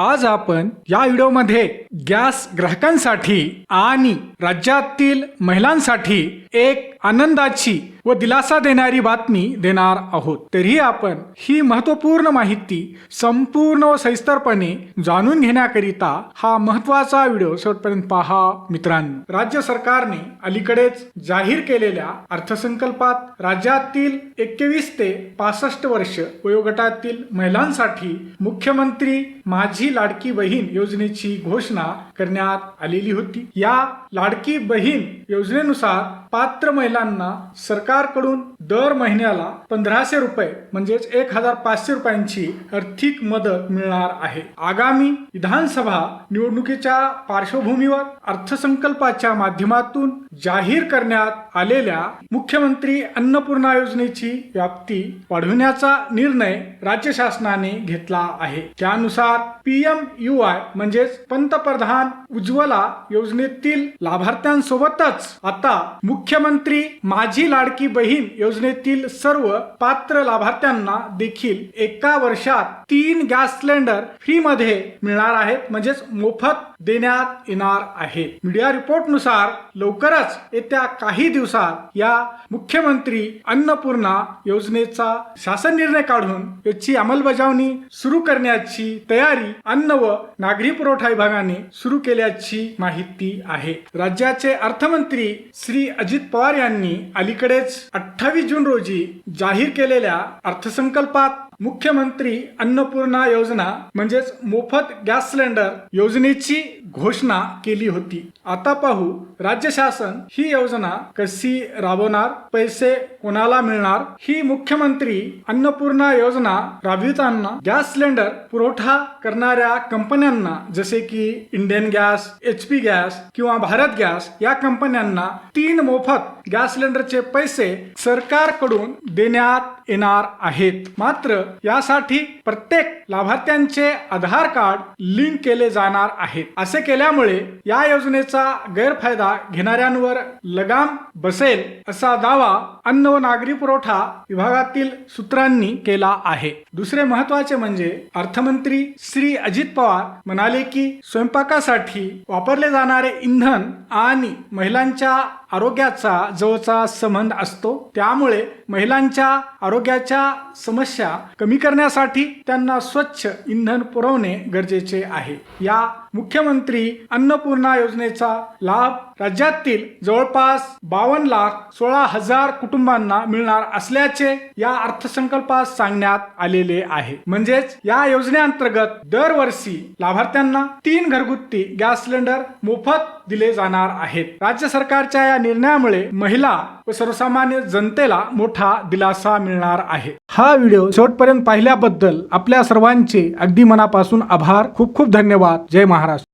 आज आपण या व्हिडिओमध्ये गॅस ग्राहकांसाठी आणि राज्यातील महिलांसाठी एक आनंदाची व दिलासा देणारी बातमी देणार आहोत. तरीही आपण ही महत्त्वपूर्ण माहिती संपूर्ण व सविस्तरपणे जाणून घेण्याकरिता हा महत्त्वाचा व्हिडिओ शेवटपर्यंत पहा. मित्रांनो राज्य सरकारने अलीकडेच जाहीर केलेल्या अर्थसंकल्पात राज्यातील एकवीस ते पासष्ट वर्ष वयोगटातील महिलांसाठी मुख्यमंत्री माझी लाडकी बहीण योजनेची घोषणा करण्यात आलेली होती. या लाडकी बहीण योजनेनुसार पात्र महिलांना सरकारकडून दर महिन्याला पंधराशे रुपये म्हणजेच एक हजार पाचशे रुपयांची आर्थिक मदत मिळणार आहे. आगामी विधानसभा निवडणुकीच्या पार्श्वभूमीवर अर्थसंकल्पाच्या माध्यमातून जाहीर करण्यात आलेल्या मुख्यमंत्री अन्नपूर्णा योजनेची व्याप्ती वाढविण्याचा निर्णय राज्य शासनाने घेतला आहे. त्यानुसार पीएम यू आय म्हणजेच पंतप्रधान उज्ज्वला योजनेतील लाभार्थ्यांसोबतच आता मुख्यमंत्री माझी लाडकी बहीण योजनेतील सर्व पात्र लाभार्थ्यांना देखील एका वर्षात तीन गॅस सिलेंडर फ्री मध्ये मिळणार आहेत. म्हणजेच मोफत देण्यात येणार आहे. मीडिया रिपोर्टनुसार लवकरच येत्या काही दिवसात या मुख्यमंत्री अन्नपूर्णा योजनेचा शासन निर्णय काढून याची अंमलबजावणी सुरू करण्याची तयारी अन्न व नागरी पुरवठा विभागाने सुरू केल्याची माहिती आहे. राज्याचे अर्थमंत्री श्री अजित पवार यांनी अलीकडेच अठ्ठावीस जून रोजी जाहीर केलेल्या अर्थसंकल्पात मुख्यमंत्री अन्नपूर्णा योजना म्हणजेच मोफत गॅस सिलेंडर योजनेची घोषणा केली होती. आता पाहू राज्य शासन ही योजना कशी राबवणार पैसे कोणाला मिळणार? ही मुख्यमंत्री अन्नपूर्णा योजना राबविताना गॅस सिलेंडर पुरवठा करणाऱ्या कंपन्यांना जसे की Indian gas H P gas किंवा भारत गॅस या कंपन्यांना तीन मोफत गॅस सिलेंडरचे पैसे सरकारकडून देण्यात येणार आहेत. मात्र यासाठी प्रत्येक लाभार्थ्यांचे आधार कार्ड लिंक केले जाणार आहेत असे केल्यामुळे या योजनेचा गैरफायदा घेणाऱ्यांवर लगाम बसेल असा दावा अन्न व नागरी पुरवठा विभागातील सूत्रांनी केला आहे. दुसरे महत्त्वाचे म्हणजे अर्थमंत्री श्री अजित पवार म्हणाले की स्वयंपाकासाठी वापरले जाणारे इंधन आणि महिलांच्या आरोग्याचा जवळचा संबंध असतो. त्यामुळे महिलांच्या आरोग्याच्या समस्या कमी करण्यासाठी त्यांना स्वच्छ इंधन पुरवणे गरजेचे आहे. या मुख्यमंत्री अन्नपूर्णा योजनेचा लाभ राज्यातील जवळपास बावन्न लाख सोळा हजार कुटुंबांना मिळणार असल्याचे या अर्थसंकल्पात सांगण्यात आलेले आहे. म्हणजेच या योजनेअंतर्गत दरवर्षी लाभार्थ्यांना तीन घरगुती गॅस सिलेंडर मोफत दिले जाणार आहेत. राज्य सरकारच्या या निर्णयामुळे महिला व सर्वसामान्य जनतेला मोठा दिलासा मिळणार आहे. हा व्हिडिओ शेवटपर्यंत पाहिल्याबद्दल आपल्या सर्वांचे अगदी मनापासून आभार. खूप खूप धन्यवाद. जय महाराष्ट्र.